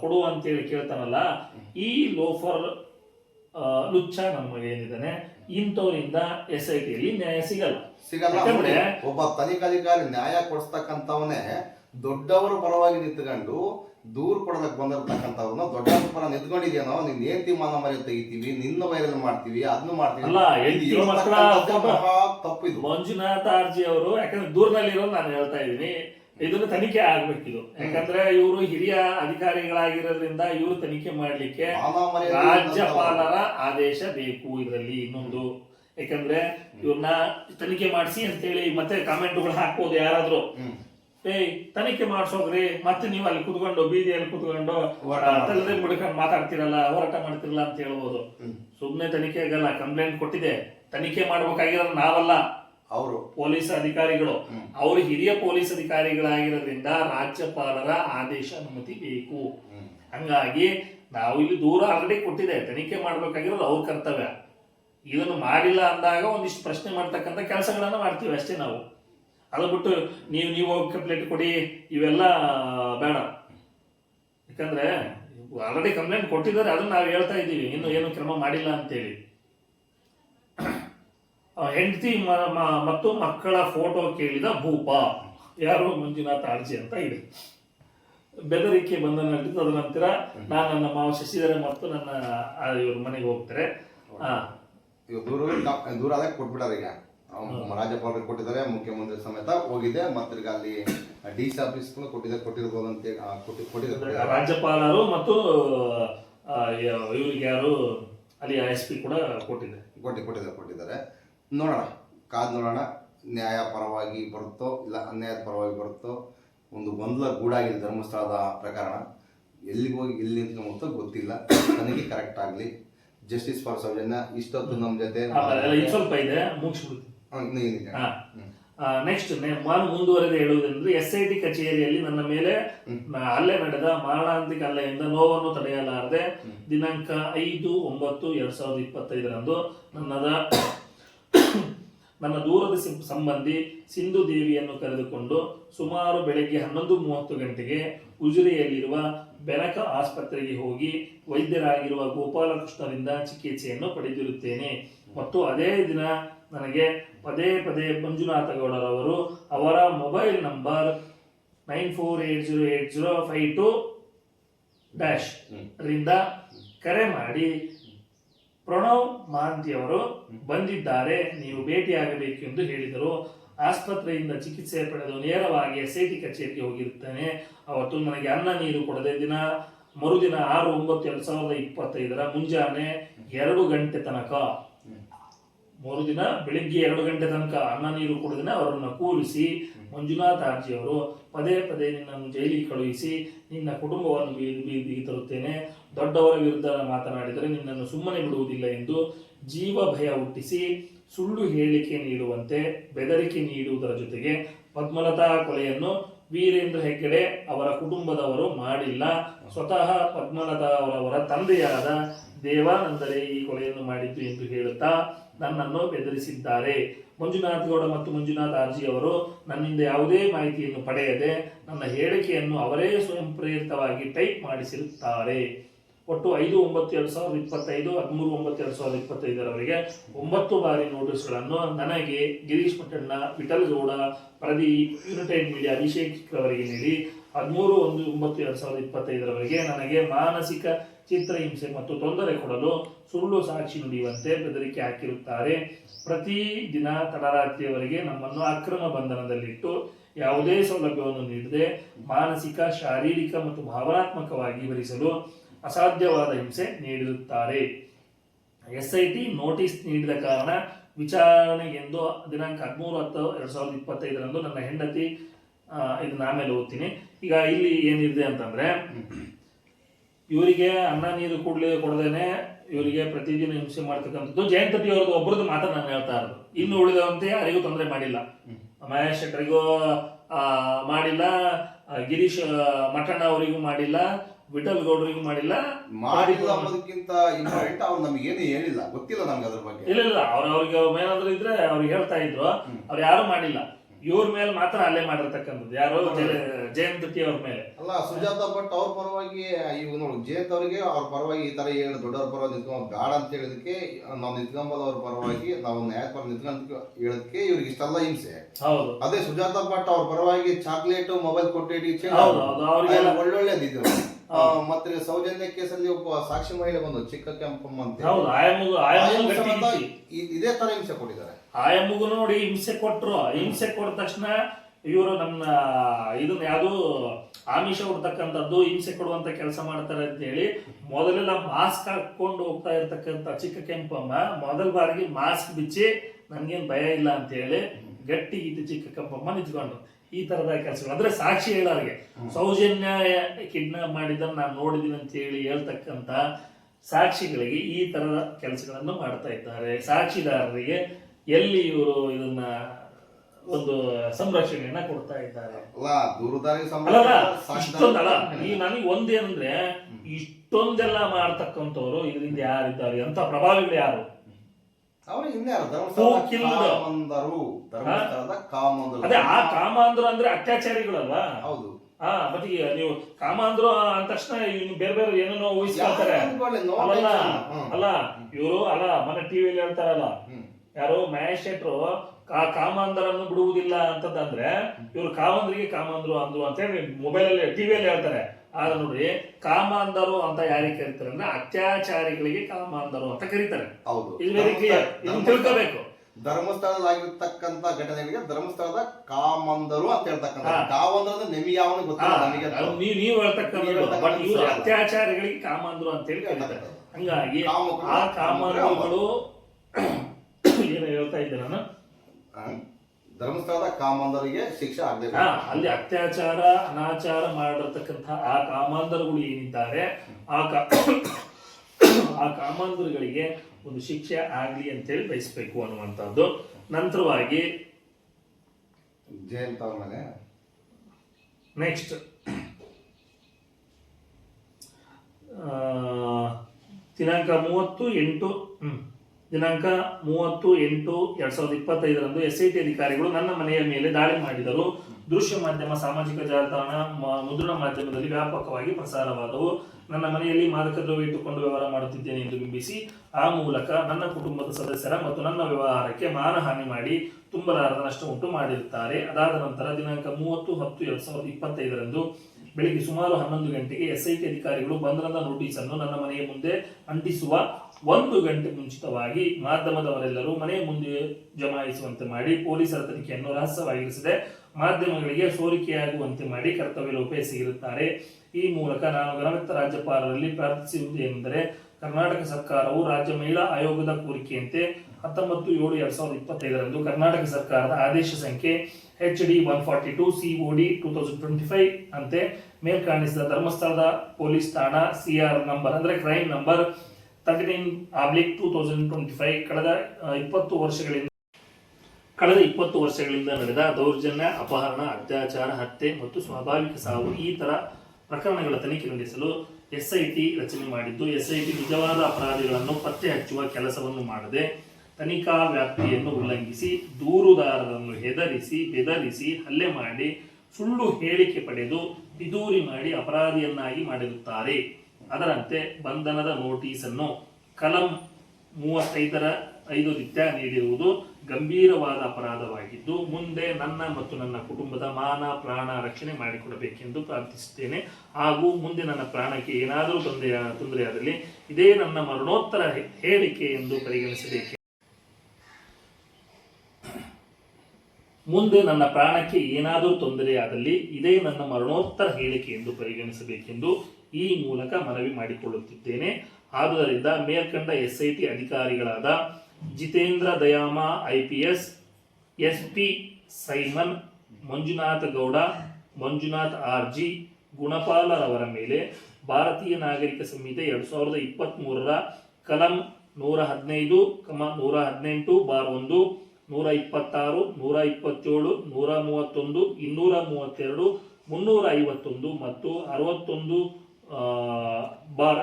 ಕೊಡು ಅಂತೇಳಿ ಕೇಳ್ತಾನಲ್ಲ ಈ ಲೋಫರ್ ಲುಚ್ಚ ನಮ್ಮ ಏನಿದ್ದಾನೆ ಇಂಥವರಿಂದ ಎಸ್ ಐ ಟಿಯಲ್ಲಿ ನ್ಯಾಯ ಸಿಗಲ್ಲ. ಸಿಗಲ್ಲ ಒಬ್ಬ ತನಿಖಾಧಿಕಾರಿ ನ್ಯಾಯ ಕೊಡಿಸ್ತಕ್ಕಂಥವನೇ ದೊಡ್ಡವರು ಪರವಾಗಿ ನಿಂತ್ಕೊಂಡು ದೂರು ಕೊಡೋದಕ್ಕೆ ಬಂದಿರ್ತಕ್ಕಂಥವ್ರನ್ನ ದೊಡ್ಡ ಪರ ನಿಂತ್ಕೊಂಡಿದ್ಯಾನೋ ನಿನ್ ಏನ್ ತೀರ್ಮಾನ ಮರ್ಯಾದೆ ತೆಗಿತೀವಿ ನಿನ್ನ ವೈರಲ್ ಮಾಡ್ತೀವಿ ಅದನ್ನು ಮಾಡ್ತೀವಿ. ಇದು ತಪ್ಪಿದು. ಮಂಜುನಾಥ ಆರ್ಜಿ ಅವರು ಯಾಕಂದ್ರೆ ದೂರದಲ್ಲಿರೋ ನಾನು ಹೇಳ್ತಾ ಇದ್ದೀನಿ ಇದನ್ನು ತನಿಖೆ ಆಗ್ಬೇಕಿದು. ಯಾಕಂದ್ರೆ ಇವರು ಹಿರಿಯ ಅಧಿಕಾರಿಗಳಾಗಿರೋದ್ರಿಂದ ಇವರು ತನಿಖೆ ಮಾಡ್ಲಿಕ್ಕೆ ರಾಜ್ಯಪಾಲರ ಆದೇಶ ಬೇಕು ಇದರಲ್ಲಿ ಇನ್ನೊಂದು. ಯಾಕಂದ್ರೆ ಇವ್ರನ್ನ ತನಿಖೆ ಮಾಡಿಸಿ ಅಂತೇಳಿ ಮತ್ತೆ ಕಾಮೆಂಟ್ಗಳು ಹಾಕ್ಬೋದು ಯಾರಾದ್ರೂ. ಏಯ್ ತನಿಖೆ ಮಾಡ್ಸೋಗ್ರಿ. ಮತ್ತೆ ನೀವು ಅಲ್ಲಿ ಕುತ್ಕೊಂಡು ಬೀದಿಯಲ್ಲಿ ಕುತ್ಕೊಂಡು ತಲೆದೇ ಮುಡ್ಕೊಂಡು ಮಾತಾಡ್ತಿರಲ್ಲ ಹೋರಾಟ ಮಾಡ್ತಿರಲ್ಲ ಅಂತ ಹೇಳ್ಬೋದು. ಸುಮ್ಮನೆ ತನಿಖೆ ಆಗಲ್ಲ ಕಂಪ್ಲೇಂಟ್ ಕೊಟ್ಟಿದೆ. ತನಿಖೆ ಮಾಡ್ಬೇಕಾಗಿರೋದು ನಾವಲ್ಲ. ಅವರು. ಪೊಲೀಸ್ ಅಧಿಕಾರಿಗಳು. ಅವರು ಹಿರಿಯ ಪೊಲೀಸ್ ಅಧಿಕಾರಿಗಳಾಗಿರೋದ್ರಿಂದ ರಾಜ್ಯಪಾಲರ ಆದೇಶ ಅನುಮತಿ ಬೇಕು. ಹಂಗಾಗಿ ನಾವು ಇಲ್ಲಿ ದೂರ ಆಲ್ರೆಡಿ ಕೊಟ್ಟಿದೆ. ತನಿಖೆ ಮಾಡ್ಬೇಕಾಗಿರೋದು ಅವ್ರ ಕರ್ತವ್ಯ. ಇದನ್ನು ಮಾಡಿಲ್ಲ ಅಂದಾಗ ಒಂದಿಷ್ಟು ಪ್ರಶ್ನೆ ಮಾಡ್ತಕ್ಕಂಥ ಕೆಲಸಗಳನ್ನ ಮಾಡ್ತೀವಿ ಅಷ್ಟೇ ನಾವು. ಅದು ಬಿಟ್ಟು ನೀವು ನೀವು ಹೋಗಿ ಕಂಪ್ಲೇಂಟ್ ಕೊಡಿ, ಇವೆಲ್ಲ ಬೇಡ. ಯಾಕಂದ್ರೆ ಆಲ್ರೆಡಿ ಕಂಪ್ಲೇಂಟ್ ಕೊಟ್ಟಿದ್ದಾರೆ, ಅದನ್ನ ನಾವು ಹೇಳ್ತಾ ಇದ್ದೀವಿ. ಇನ್ನು ಏನು ಕ್ರಮ ಮಾಡಿಲ್ಲ ಅಂತೇಳಿ. ಹೆಂಡತಿ ಮತ್ತು ಮಕ್ಕಳ ಫೋಟೋ ಕೇಳಿದ ಭೂಪ. ಯಾರು? ಮಂಜುನಾಥ ಅರ್ಜಿ ಅಂತ ಇದೆ. ಬೆದರಿಕೆ ಬಂದ ನಂತರ ಅದರ ತದನಂತರ ನಾನು ನನ್ನ ಮಾವ ಶಶಿಧರ ಮತ್ತು ನನ್ನ ಇವ್ರ ಮನೆಗೆ ಹೋಗ್ತಾರೆ. ದೂರ ದೂರ ಕೊಟ್ಬಿಟ್ಟಾರೆ ಈಗ. ರಾಜ್ಯಪಾಲರಿಗೆ ಕೊಟ್ಟಿದ್ದಾರೆ ಮುಖ್ಯಮಂತ್ರಿ ಸಮೇತ ಹೋಗಿದೆ ಮತ್ತೆ ಅಲ್ಲಿ ಡಿ ಸಿ ಆಫೀಸ್ ಕೊಟ್ಟಿದ್ದಾರೆ ಕೊಟ್ಟಿರ್ಬೋದು ಅಂತ ಕೊಟ್ಟಿದ್ದಾರೆ ರಾಜ್ಯಪಾಲರು ಮತ್ತು ಇವ್ರಿಗೆ ಯಾರು ಅಲ್ಲಿ ಎಸ್ ಪಿ ಕೂಡ ಕೊಟ್ಟಿದೆ. ಕೊಟ್ಟಿ ಕೊಟ್ಟಿದ್ದಾರೆ ಕೊಟ್ಟಿದ್ದಾರೆ. ನೋಡೋಣ ಕಾದ್ ನೋಡೋಣ ನ್ಯಾಯ ಪರವಾಗಿ ಬರುತ್ತೋ ಇಲ್ಲ ಅನ್ಯಾಯದ ಪರವಾಗಿ ಬರುತ್ತೋ ಒಂದು ಗೊಂದಲ ಗೂಡಾಗಿದೆ ಧರ್ಮಸ್ಥಳದ ಪ್ರಕರಣ. ಎಲ್ಲಿಗೆ ಹೋಗಿ ಎಲ್ಲಿ ನಿಂತ್ಕೊಂಬತ್ತೋ ಗೊತ್ತಿಲ್ಲ. ನನಗೆ ಕರೆಕ್ಟ್ ಆಗಲಿ. ಜಸ್ಟಿಸ್ ಫಾರ್ ಸೌಜನ್ಯ ಇಷ್ಟೊತ್ತು ನಮ್ಮ ಜೊತೆ ಸ್ವಲ್ಪ ಇದೆ ಮುಗಿಸ್ಬಿಡ್ತೀನಿ. ನೆಕ್ಸ್ಟ್ ನಾನು ಮುಂದುವರೆದು ಹೇಳುವುದೆಂದ್ರೆ ಎಸ್ ಐ ಟಿ ಕಚೇರಿಯಲ್ಲಿ ನನ್ನ ಮೇಲೆ ಅಲ್ಲೇ ಹಲ್ಲೆ ನಡೆದ ಮಾರಣಾಂತಿಕ ಅಲ್ಲೆಯಿಂದ ನೋವನ್ನು ತಡೆಯಲಾರದೆ ದಿನಾಂಕ ಐದು ಒಂಬತ್ತು ಎರಡ್ ಸಾವಿರದ ಇಪ್ಪತ್ತೈದರಂದು ನನ್ನದ ನನ್ನ ದೂರದ ಸಂಬಂಧಿ ಸಿಂಧು ದೇವಿಯನ್ನು ಕರೆದುಕೊಂಡು ಸುಮಾರು ಬೆಳಗ್ಗೆ ಹನ್ನೊಂದು ಮೂವತ್ತು ಗಂಟೆಗೆ ಉಜಿರೆಯಲ್ಲಿರುವ ಬೆನಕ ಆಸ್ಪತ್ರೆಗೆ ಹೋಗಿ ವೈದ್ಯರಾಗಿರುವ ಗೋಪಾಲಕೃಷ್ಣರಿಂದ ಚಿಕಿತ್ಸೆಯನ್ನು ಪಡೆದಿರುತ್ತೇನೆ. ಮತ್ತು ಅದೇ ದಿನ ನನಗೆ ಪದೇ ಪದೇ ಮಂಜುನಾಥ ಗೌಡರವರು ಅವರ mobile number nine four eight zero eight zero five two dash ರಿಂದ ಕರೆ ಮಾಡಿ. ಪ್ರಣವ್ ಮಹಾಂತಿಯವರು ಬಂದಿದ್ದಾರೆ, ನೀವು ಭೇಟಿಯಾಗಬೇಕೆಂದು ಹೇಳಿದರು. ಆಸ್ಪತ್ರೆಯಿಂದ ಚಿಕಿತ್ಸೆ ಪಡೆದು ನೇರವಾಗಿ ಎಸ್ ಐ ಟಿ ಕಚೇರಿಗೆ ಹೋಗಿರುತ್ತೇನೆ. ಅವತ್ತು ನನಗೆ ಅನ್ನ ನೀರು ಕೊಡದೆ ದಿನ, ಮರುದಿನ ಆರು ಒಂಬತ್ತು ಎರಡು ಸಾವಿರದ ಇಪ್ಪತ್ತೈದರ ಮುಂಜಾನೆ ಎರಡು ಗಂಟೆ ತನಕ ಮರುದಿನ ಬೆಳಿಗ್ಗೆ ಎರಡು ಗಂಟೆ ತನಕ ಅನ್ನ ನೀರು ಕುಡಿದಿನ ಅವರನ್ನು ಕೂರಿಸಿ ಮಂಜುನಾಥ ಅರ್ಜಿಯವರು ಪದೇ ಪದೇ ನಿನ್ನನ್ನು ಜೈಲಿಗೆ ಕಳುಹಿಸಿ ನಿನ್ನ ಕುಟುಂಬವನ್ನು ಬೀದಿ ಬೀದಿಗೆ ತರುತ್ತೇನೆ. ದೊಡ್ಡವರ ವಿರುದ್ಧ ಮಾತನಾಡಿದರೆ ನಿನ್ನನ್ನು ಸುಮ್ಮನೆ ಬಿಡುವುದಿಲ್ಲ ಎಂದು ಜೀವ ಭಯ ಹುಟ್ಟಿಸಿ ಸುಳ್ಳು ಹೇಳಿಕೆ ನೀಡುವಂತೆ ಬೆದರಿಕೆ ನೀಡುವುದರ ಜೊತೆಗೆ ಪದ್ಮಲತಾ ಕೊಲೆಯನ್ನು ವೀರೇಂದ್ರ ಹೆಗ್ಗಡೆ ಅವರ ಕುಟುಂಬದವರು ಮಾಡಿಲ್ಲ. ಸ್ವತಃ ಪದ್ಮಲತಾ ಅವರವರ ತಂದೆಯಾದ ದೇವಾನಂದರೇ ಈ ಕೊಲೆಯನ್ನು ಮಾಡಿದ್ದು ಎಂದು ಹೇಳುತ್ತಾ ನನ್ನನ್ನು ಬೆದರಿಸಿದ್ದಾರೆ. ಮಂಜುನಾಥ್ ಗೌಡ ಮತ್ತು ಮಂಜುನಾಥ್ ಆರ್ಜಿ ಅವರು ನನ್ನಿಂದ ಯಾವುದೇ ಮಾಹಿತಿಯನ್ನು ಪಡೆಯದೆ ನನ್ನ ಹೇಳಿಕೆಯನ್ನು ಅವರೇ ಸ್ವಯಂ ಪ್ರೇರಿತವಾಗಿ ಟೈಪ್ ಮಾಡಿಸಿರುತ್ತಾರೆ. ಒಟ್ಟು ಐದು ಒಂಬತ್ತು ಎರಡು ಸಾವಿರದ ಇಪ್ಪತ್ತೈದು, ಹದಿಮೂರು ಒಂಬತ್ತು ಎರಡು ಸಾವಿರದ ಇಪ್ಪತ್ತೈದರವರೆಗೆ ಒಂಬತ್ತು ಬಾರಿ ನೋಟಿಸ್ಗಳನ್ನು ನನಗೆ ಗಿರೀಶ್ ಮಠಣ್ಣ ವಿಠಲ್ ಗೌಡ, ಪ್ರದೀಪ್ ಯುನೈಟೆಡ್ ಮೀಡಿಯಾ ಅಭಿಷೇಕ್ ಅವರಿಗೆ ನೀಡಿ ಹದಿಮೂರು ಒಂದು ಒಂಬತ್ತು ಎರಡು ಸಾವಿರದ ಇಪ್ಪತ್ತೈದರವರೆಗೆ ನನಗೆ ಮಾನಸಿಕ ಚಿತ್ರಹಿಂಸೆ ಮತ್ತು ತೊಂದರೆ ಕೊಡಲು ಸುಳ್ಳು ಸಾಕ್ಷಿ ನುಡಿಯುವಂತೆ ಬೆದರಿಕೆ ಹಾಕಿರುತ್ತಾರೆ. ಪ್ರತಿ ದಿನ ತಡರಾತ್ರಿಯವರೆಗೆ ನಮ್ಮನ್ನು ಅಕ್ರಮ ಬಂಧನದಲ್ಲಿಟ್ಟು ಯಾವುದೇ ಸೌಲಭ್ಯವನ್ನು ನೀಡದೆ ಮಾನಸಿಕ, ಶಾರೀರಿಕ ಮತ್ತು ಭಾವನಾತ್ಮಕವಾಗಿ ಭರಿಸಲು ಅಸಾಧ್ಯವಾದ ಹಿಂಸೆ ನೀಡಿರುತ್ತಾರೆ. ಎಸ್ಐಟಿ ನೋಟಿಸ್ ನೀಡಿದ ಕಾರಣ ವಿಚಾರಣೆಗೆಂದು ದಿನಾಂಕ ಹದಿಮೂರು ಹತ್ತು ಎರಡು ಸಾವಿರದ ಇಪ್ಪತ್ತೈದರಂದು ನನ್ನ ಹೆಂಡತಿ ಇದನ್ನ ಆಮೇಲೆ ಓದ್ತೀನಿ. ಈಗ ಇಲ್ಲಿ ಏನಿದೆ ಅಂತಂದ್ರೆ, ಇವರಿಗೆ ಅನ್ನ ನೀರು ಕೂಡಲೇ ಕೊಡದೇನೆ ಇವರಿಗೆ ಪ್ರತಿದಿನ ಹಿಂಸೆ ಮಾಡ್ತಕ್ಕಂಥದ್ದು. ಜಯಂತಟಿ ಅವ್ರದ್ದು ಒಬ್ಬರದ್ದು ಮಾತ್ರ ನಾನು ಹೇಳ್ತಾ ಇರೋದು. ಇನ್ನು ಉಳಿದವಂತೆ ಯಾರಿಗೂ ತೊಂದರೆ ಮಾಡಿಲ್ಲ. ಮಹೇಶ್ ಶೆಟ್ಟರಿಗೂ ಮಾಡಿಲ್ಲ ಗಿರೀಶ್ ಮಠಣ್ಣ ಅವರಿಗೂ ಮಾಡಿಲ್ಲ. ವಿಠಲ್ ಗೌಡರಿಗೂ ಮಾಡಿಲ್ಲ? ಮಾಡಿಲ್ಲ ಅನ್ನೋದಕ್ಕಿಂತ ಇಂಪಾರ್ಟೆಂಟ್ ಅವ್ರು ಏನು ಹೇಳಿಲ್ಲ. ಗೊತ್ತಿಲ್ಲ ನಮ್ಗೆ ಅದ್ರ ಬಗ್ಗೆ. ಇಲ್ಲ ಇಲ್ಲ ಅವ್ರ ಅವ್ರಿಗೆ ಏನಾದ್ರು ಇದ್ರೆ ಅವ್ರಿಗೆ ಹೇಳ್ತಾ ಇದ್ರು. ಅವ್ರು ಯಾರು ಮಾಡಿಲ್ಲ. ಇವ್ರ ಮೇಲೆ ಮಾತ್ರ ಅಲ್ಲೇ ಮಾಡಿರ್ತಕ್ಕಂಥದ್ದು. ಯಾರು ಜಯ- ಜಯಂತ್ ಅವ್ರ ಮೇಲೆ. ಅಲ್ಲ ಸುಜಾತ ಭಟ್ ಅವ್ರ ಪರವಾಗಿ ಇವ್ ನೋಡಿ ಜಯಂತ್ ಅವರಿಗೆ ಅವ್ರ ಪರವಾಗಿ ಈ ತರ ಹೇಳಿ ದೊಡ್ಡವ್ರ ಪರವಾಗಿ ನಿಂತ್ಕೊಂಡು ಬೇಡ ಅಂತ ಹೇಳಿದಕ್ಕೆ ನಾವು ನಿಂತ್ಕೊಂಬೋದು ಅವ್ರ ಪರವಾಗಿ ನಾವು ನ್ಯಾಯ ಪರ ನಿಂತ್ಕೊಂಡ್ ಹೇಳಕ್ಕೆ ಇವ್ರಿಗೆ ಇಷ್ಟಲ್ಲ ಹಿಂಸೆ. ಹೌದು. ಅದೇ ಸುಜಾತ ಭಟ್ ಅವ್ರ ಪರವಾಗಿ ಚಾಕ್ಲೇಟ್ ಮೊಬೈಲ್ ಕೊಟ್ಟಿಟ್ಟು ಒಳ್ಳೊಳ್ಳೆದಿದ್ರು ಮತ್ತೆ ಸೌಜನ್ಯ ಕೇಸಲ್ಲಿ ಒಬ್ಬ ಸಾಕ್ಷಿ ಮಹಿಳೆ ಬಂದು ಚಿಕ್ಕ ಕೆಂಪಮ್ಮ ಅಂತ ಹೌದು ಆಯಮ್ಮಗು ಆಯಮ್ಮಗು ಗಟ್ಟಿ ಹಿಂಸೆ ಇ- ಇದೇ ತರ ಹಿಂಸೆ ಕೊಟ್ಟಿದ್ದಾರೆ. ಆಯಮ್ಮಗು ನೋಡಿ ಹಿಂಸೆ ಕೊಟ್ಟರು ಹಿಂಸೆ ಕೊಟ್ಟ ತಕ್ಷಣ ಇವರು ನಮ್ಮ ಇದನ್ನ ಯಾವುದು ಆಮಿಷ ಹುಡ್ತಕ್ಕಂಥದ್ದು ಹಿಂಸೆ ಕೊಡುವಂತ ಕೆಲಸ ಮಾಡ್ತಾರೆ ಅಂತ ಹೇಳಿ ಮೊದಲೆಲ್ಲ ಮಾಸ್ಕ್ ಹಾಕೊಂಡು ಹೋಗ್ತಾ ಇರ್ತಕ್ಕಂಥ ಚಿಕ್ಕ ಕೆಂಪಮ್ಮ ಮೊದಲ ಬಾರಿಗೆ ಮಾಸ್ಕ್ ಬಿಚ್ಚಿ ನನ್ಗೇನ್ ಭಯ ಇಲ್ಲ ಅಂತ ಹೇಳಿ ಗಟ್ಟಿ ಇದ್ದು ಚಿಕ್ಕ ಕೆಂಪಮ್ಮ ನಿಂತ್ಕೊಂಡು ಈ ತರದ ಕೆಲಸಗಳು. ಅಂದ್ರೆ ಸಾಕ್ಷಿ ಹೇಳೋರಿಗೆ. ಸೌಜನ್ಯ ಕಿಡ್ನಾಪ್ ಮಾಡಿದ್ದನ್ನು ನಾನು ನೋಡಿದ್ದೀನಿ ಅಂತ ಹೇಳಿ ಹೇಳ್ತಕ್ಕಂತ ಸಾಕ್ಷಿಗಳಿಗೆ ಈ ತರದ ಕೆಲಸಗಳನ್ನು ಮಾಡ್ತಾ ಇದ್ದಾರೆ. ಸಾಕ್ಷಿದಾರರಿಗೆ ಎಲ್ಲಿ ಇವರು ಇದನ್ನ ಒಂದು ಸಂರಕ್ಷಣೆಯನ್ನ ಕೊಡ್ತಾ ಇದ್ದಾರೆ? ಈ ನನಗೆ ಒಂದೇನಂದ್ರೆ ಇಷ್ಟೊಂದೆಲ್ಲ ಮಾಡ್ತಕ್ಕಂಥವ್ರು ಇದರಿಂದ ಯಾರಿದ್ದಾರೆ? ಅಂತ ಪ್ರಭಾವಿಗಳು ಯಾರು? ಇನ್ಯಾರು? ಧರ್ಮಸ್ಥಳದ ಧರ್ಮಸ್ಥಳದ ಕಾಮಂದರು. ಅದೇ ಆ ಕಾಮಾಂಧ್ರ ಅಂದ್ರೆ ಅತ್ಯಾಚಾರಿಗಳಲ್ಲ ಹೌದು. ಹಾ ಮತ್ತೆ ನೀವು ಕಾಮಾಂಧ್ರ ಅಂದ ತಕ್ಷಣ ಇವ್ನು ಬೇರೆ ಬೇರೆ ಏನೇನೋ ಊಹಿಸ್ಕೊಳ್ತಾರೆ. ಅಲ್ಲ. ಅಲ್ಲ ಇವರು ಅಲ್ಲ ಮನೆ ಟಿವಿಯಲ್ಲಿ ಹೇಳ್ತಾರಲ್ಲ. ಯಾರು ಮಹೇಶ್ ಶೆಟ್ರು ಕಾ ಕಾಮಾಂಧರನ್ನು ಬಿಡುವುದಿಲ್ಲ ಅಂತಂದ್ರೆ ಇವರು ಕಾಮಾಂಧ್ರಿಗೆ ಕಾಮಾಂಧ್ರು ಅಂದ್ರು ಅಂತ ಹೇಳಿ ಮೊಬೈಲ್ ಅಲ್ಲಿ ಟಿವಿಯಲ್ಲಿ ಹೇಳ್ತಾರೆ. ಆಗ ನೋಡ್ರಿ ಕಾಮಾಂಧರು ಅಂತ ಯಾರಿಗೆ ಕರೀತಾರೆ ಅಂದ್ರೆ ಅತ್ಯಾಚಾರಿಗಳಿಗೆ ಕಾಮಾಂಧರು ಅಂತ ಕರೀತಾರೆ. ಹೌದು. ಇದು ವೆರಿ ಕ್ಲಿಯರ್ ಇದನ್ನ ತಿಳ್ಕೋಬೇಕು. ಧರ್ಮಸ್ಥಳದಾಗಿರ್ತಕ್ಕಂಥ ಘಟನೆಗಳಿಗೆ ಧರ್ಮಸ್ಥಳದ ಕಾಮಂದರು ಅಂತ ಹೇಳ್ತಕ್ಕಂಥ ಹಾ. ಕಾಮಂದ್ರ ನಿಮಗೆ ಯಾವನಿಗೆ ಗೊತ್ತಿಲ್ಲ ನಮಗೆ ಅದು ನೀವ್ ನೀವು ಹೇಳ್ತಕ್ಕಂಥದ್ದು. ಬಟ್ ಇವ್ರು ಅತ್ಯಾಚಾರಿಗಳಿಗೆ ಕಾಮಂದರು ಅಂತ ಹೇಳಿ ಕರೀತಾರೆ. ಹಂಗಾಗಿ ಆ ಕಾಮಂದರುಗಳು *coughs* ಏನು ಹೇಳ್ತಾ ಇದ್ದೆ ನಾನು? ಧರ್ಮಸ್ಥಳದ ಕಾಮಂದರಿಗೆ ಶಿಕ್ಷೆ ಆಗಬೇಕು ಹಾ ಅಲ್ಲಿ ಅತ್ಯಾಚಾರ ಅನಾಚಾರ ಮಾಡಿರ್ತಕ್ಕಂಥ ಆ ಕಾಮಾಂಧರುಗಳು ಏನಿದ್ದಾರೆ ಆ ಕಾ *coughs* ಆ ಕಾಮಾಂಧರುಗಳಿಗೆ ಒಂದು ಶಿಕ್ಷೆ ಆಗ್ಲಿ ಅಂತೇಳಿ ಬಯಸ್ಬೇಕು ಅನ್ನುವಂಥದ್ದು. ನಂತರವಾಗಿ ಜಯಂತ ಅವ್ರ ಮೇಲೆ. ನೆಕ್ಸ್ಟ್. ದಿನಾಂಕ ಮೂವತ್ತು ಎಂಟು ಹ್ಮ್. ದಿನಾಂಕ ಮೂವತ್ತು ಎಂಟು ಎರಡ್ ಸಾವಿರದ ಇಪ್ಪತ್ತೈದರಂದು ಎಸ್ ಐ ಟಿ ಅಧಿಕಾರಿಗಳು ನನ್ನ ಮನೆಯ ಮೇಲೆ ದಾಳಿ ಮಾಡಿದರು. ದೃಶ್ಯ ಮಾಧ್ಯಮ, ಸಾಮಾಜಿಕ ಜಾಲತಾಣ ಮುದ್ರಣ ಮಾಧ್ಯಮದಲ್ಲಿ ವ್ಯಾಪಕವಾಗಿ ಪ್ರಸಾರವಾದವು. ನನ್ನ ಮನೆಯಲ್ಲಿ ಮಾದಕ ದ್ರವ್ಯ ಇಟ್ಟುಕೊಂಡು ವ್ಯವಹಾರ ಮಾಡುತ್ತಿದ್ದೇನೆ ಎಂದು ಬಿಂಬಿಸಿ, ಆ ಮೂಲಕ ನನ್ನ ಕುಟುಂಬದ ಸದಸ್ಯರ ಮತ್ತು ನನ್ನ ವ್ಯವಹಾರಕ್ಕೆ ಮಾನಹಾನಿ ಮಾಡಿ ತುಂಬಲಾರದ ನಷ್ಟ ಉಂಟು ಮಾಡಿರುತ್ತಾರೆ. ಅದಾದ ನಂತರ ದಿನಾಂಕ ಮೂವತ್ತು ಹತ್ತು ಎರಡ್ ಸಾವಿರದ ಇಪ್ಪತ್ತೈದರಂದು ಬೆಳಿಗ್ಗೆ ಸುಮಾರು ಹನ್ನೊಂದು ಗಂಟೆಗೆ ಎಸ್ಐಟಿ ಅಧಿಕಾರಿಗಳು ಬಂಧನದ ನೋಟಿಸ್ ಅನ್ನು ನನ್ನ ಮನೆಯ ಮುಂದೆ ಅಂಟಿಸುವ ಒಂದು ಗಂಟೆ ಮುಂಚಿತವಾಗಿ ಮಾಧ್ಯಮದವರೆಲ್ಲರೂ ಮನೆ ಮುಂದೆ ಜಮಾಯಿಸುವಂತೆ ಮಾಡಿ ಪೊಲೀಸರ ತನಿಖೆಯನ್ನು ರಹಸ್ಯವಾಗಿರಿಸಿದೆ ಮಾಧ್ಯಮಗಳಿಗೆ ಸೋರಿಕೆಯಾಗುವಂತೆ ಮಾಡಿ ಕರ್ತವ್ಯ ಲೋಪ ಎಸಗಿರುತ್ತಾರೆ ಈ ಮೂಲಕ ನಾನು ಗಣಮಿತ ರಾಜ್ಯಪಾಲರಲ್ಲಿ ಪ್ರಾರ್ಥಿಸುವುದು ಎಂದರೆ, ಕರ್ನಾಟಕ ಸರ್ಕಾರವು ರಾಜ್ಯ ಮಹಿಳಾ ಆಯೋಗದ ಕೋರಿಕೆಯಂತೆ ಹತ್ತೊಂಬತ್ತು ಏಳು ಎರಡ್ ಸಾವಿರದ ಇಪ್ಪತ್ತೈದರಂದು ಕರ್ನಾಟಕ ಸರ್ಕಾರದ ಆದೇಶ ಸಂಖ್ಯೆ H D one forty two C O D two thousand twenty five ಅಂತೆ ಮೇಲ್ಕಾಣಿಸಿದ ಧರ್ಮಸ್ಥಳದ ಪೊಲೀಸ್ ಠಾಣಾ ಸಿಆರ್ ನಂಬರ್ ಅಂದ್ರೆ crime number thirteen oblique two thousand twenty five ಕಳೆದ ಇಪ್ಪತ್ತು ವರ್ಷಗಳಿಂದ, ಕಳೆದ ಇಪ್ಪತ್ತು ವರ್ಷಗಳಿಂದ ನಡೆದ ದೌರ್ಜನ್ಯ, ಅಪಹರಣ, ಅತ್ಯಾಚಾರ, ಹತ್ಯೆ ಮತ್ತು ಸ್ವಾಭಾವಿಕ ಸಾವು ಈ ತರ ಪ್ರಕರಣಗಳ ತನಿಖೆ ನಡೆಸಲು ಎಸ್ಐಟಿ ರಚನೆ ಮಾಡಿದ್ದು. ಎಸ್ಐಟಿ ನಿಜವಾದ ಅಪರಾಧಿಗಳನ್ನು ಪತ್ತೆ ಹಚ್ಚುವ ಕೆಲಸವನ್ನು ಮಾಡದೆ ತನಿಖಾ ವ್ಯಾಪ್ತಿಯನ್ನು ಉಲ್ಲಂಘಿಸಿ, ದೂರುದಾರರನ್ನು ಹೆದರಿಸಿ, ಬೆದರಿಸಿ, ಹಲ್ಲೆ ಮಾಡಿ, ಸುಳ್ಳು ಹೇಳಿಕೆ ಪಡೆದು, ಪಿದೂರಿ ಮಾಡಿ ಅಪರಾಧಿಯನ್ನಾಗಿ ಮಾಡಿರುತ್ತಾರೆ. ಅದರಂತೆ ಬಂಧನದ ನೋಟಿಸನ್ನು ಕಲಂ ಮೂವತ್ತೈದರ ಐದು ನಿತ್ಯ ನೀಡಿರುವುದು ಗಂಭೀರವಾದ ಅಪರಾಧವಾಗಿದ್ದು, ಮುಂದೆ ನನ್ನ ಮತ್ತು ನನ್ನ ಕುಟುಂಬದ ಮಾನ, ಪ್ರಾಣ ರಕ್ಷಣೆ ಮಾಡಿಕೊಡಬೇಕೆಂದು ಪ್ರಾರ್ಥಿಸುತ್ತೇನೆ. ಹಾಗೂ ಮುಂದೆ ನನ್ನ ಪ್ರಾಣಕ್ಕೆ ಏನಾದರೂ ತೊಂದರೆ ತೊಂದರೆಯಾದಲ್ಲಿ ಇದೇ ನನ್ನ ಮರಣೋತ್ತರ ಹೇಳಿಕೆ ಎಂದು ಪರಿಗಣಿಸಬೇಕು. ಮುಂದೆ ನನ್ನ ಪ್ರಾಣಕ್ಕೆ ಏನಾದರೂ ತೊಂದರೆಯಾದಲ್ಲಿ ಇದೇ ನನ್ನ ಮರಣೋತ್ತರ ಹೇಳಿಕೆ ಎಂದು ಪರಿಗಣಿಸಬೇಕೆಂದು ಈ ಮೂಲಕ ಮನವಿ ಮಾಡಿಕೊಳ್ಳುತ್ತಿದ್ದೇನೆ. ಆದುದರಿಂದ ಮೇಲ್ಕಂಡ ಎಸ್ಐಟಿ ಅಧಿಕಾರಿಗಳಾದ Jitendra Dayama, IPS S P Simon, Manjunatha Gowda, Manjunath RG ಗುಣಪಾಲರವರ ಮೇಲೆ ಭಾರತೀಯ ನಾಗರಿಕ ಸಂಹಿತೆ ಎರಡು ಸಾವಿರದ ಇಪ್ಪತ್ತ್ಮೂರರ ಕಲಂ ನೂರ ಹದಿನೈದು, ಕಮ ನೂರ ಹದಿನೆಂಟು, ಬಾರ್ ಒಂದು, ನೂರ ಇಪ್ಪತ್ತಾರು, ನೂರ ಇಪ್ಪತ್ತೇಳು, ನೂರ ಮೂವತ್ತೊಂದು, ಇನ್ನೂರ ಮೂವತ್ತೆರಡು, ಮುನ್ನೂರ ಐವತ್ತೊಂದು ಮತ್ತು ಅರವತ್ತೊಂದು ಬಾರ್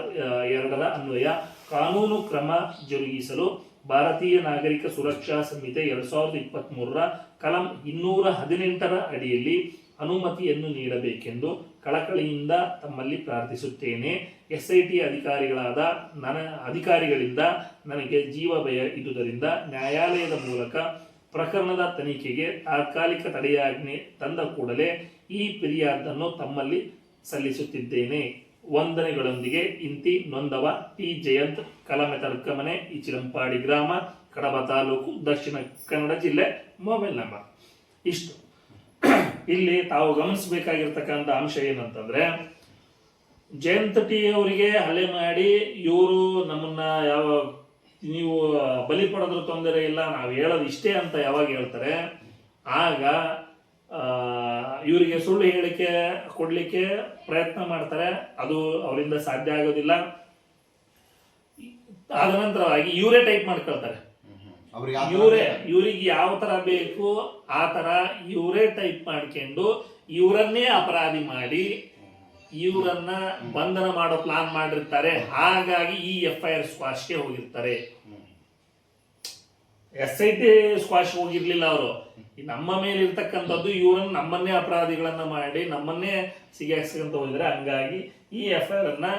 ಎರಡರ ಅನ್ವಯ. ಕಾನೂನು ಕ್ರಮ ಜರುಗಿಸಲು ಭಾರತೀಯ ನಾಗರಿಕ ಸುರಕ್ಷಾ ಸಂಹಿತೆ ಎರಡು ಸಾವಿರದ ಇಪ್ಪತ್ತ್ಮೂರರ ಕಲಂ ಇನ್ನೂರ ಹದಿನೆಂಟರ ಅಡಿಯಲ್ಲಿ ಅನುಮತಿಯನ್ನು ನೀಡಬೇಕೆಂದು ಕಳಕಳಿಯಿಂದ ತಮ್ಮಲ್ಲಿ ಪ್ರಾರ್ಥಿಸುತ್ತೇನೆ. ಎಸ್ ಐ ಟಿ ಅಧಿಕಾರಿಗಳಾದ ನನ್ನ ಅಧಿಕಾರಿಗಳಿಂದ ನನಗೆ ಜೀವ ಭಯ ಇದ್ದುದರಿಂದ ನ್ಯಾಯಾಲಯದ ಮೂಲಕ ಪ್ರಕರಣದ ತನಿಖೆಗೆ ತಾತ್ಕಾಲಿಕ ತಡೆಯಾಜ್ಞೆ ತಂದ ಕೂಡಲೇ ಈ ಫಿರ್ಯಾದನ್ನು ತಮ್ಮಲ್ಲಿ ಸಲ್ಲಿಸುತ್ತಿದ್ದೇನೆ. ವಂದನೆಗಳೊಂದಿಗೆ ಇಂತಿ ನೊಂದವ ಪಿ ಜಯಂತ್, ಕಲಮೆತರ್ಕಮನೆ, ಇಚಿರಂಪಾಡಿ ಗ್ರಾಮ, ಕಡಬ ತಾಲೂಕು, ದಕ್ಷಿಣ ಕನ್ನಡ ಜಿಲ್ಲೆ, ಮೊಬೈಲ್ ನಂಬರ್. ಇಷ್ಟು. ಇಲ್ಲಿ ತಾವು ಗಮನಿಸಬೇಕಾಗಿರ್ತಕ್ಕಂಥ ಅಂಶ ಏನಂತಂದ್ರೆ, ಜಯಂತ ಟಿ ಅವರಿಗೆ ಹಲ್ಲೆ ಮಾಡಿ ಇವರು ನಮ್ಮನ್ನ ಯಾವ, ನೀವು ಬಲಿ ಪಡೆದ್ರೂ ತೊಂದರೆ ಇಲ್ಲ, ನಾವು ಹೇಳೋದು ಇಷ್ಟೇ ಅಂತ ಯಾವಾಗ ಹೇಳ್ತಾರೆ, ಆಗ ಇವರಿಗೆ ಸುಳ್ಳು ಹೇಳಿಕೆ ಕೊಡಲಿಕ್ಕೆ ಪ್ರಯತ್ನ ಮಾಡ್ತಾರೆ. ಅದು ಅವರಿಂದ ಸಾಧ್ಯ ಆಗೋದಿಲ್ಲ. ಆದ ನಂತರವಾಗಿ ಇವರೇ ಟೈಪ್ ಮಾಡ್ಕೊಳ್ತಾರೆ. ಇವರೇ ಇವರಿಗೆ ಯಾವ ತರ ಬೇಕು ಆ ತರ ಇವರೇ ಟೈಪ್ ಮಾಡ್ಕೊಂಡು ಇವರನ್ನೇ ಅಪರಾಧಿ ಮಾಡಿ ಇವರನ್ನ ಬಂಧನ ಮಾಡೋ ಪ್ಲಾನ್ ಮಾಡಿರ್ತಾರೆ. ಹಾಗಾಗಿ ಈ ಎಫ್ ಐ ಆರ್ ಸ್ಕ್ವಾಶ್ಗೆ ಹೋಗಿರ್ತಾರೆ. ಎಸ್ ಐ ಟಿ ಸ್ಕ್ವಾಶ್ ಹೋಗಿರ್ಲಿಲ್ಲ ಅವರು. ನಮ್ಮ ಮೇಲೆ ಇರ್ತಕ್ಕಂಥದ್ದು ಇವರನ್ನ ನಮ್ಮನ್ನೇ ಅಪರಾಧಿಗಳನ್ನ ಮಾಡಿ ನಮ್ಮನ್ನೇ ಸಿಗಾಕ್ಸ್ಕೊಂತ ಹೋಗಿದ್ರೆ ಹಂಗಾಗಿ ಈ ಎಫ್ ಐ ಆರ್ ಅನ್ನ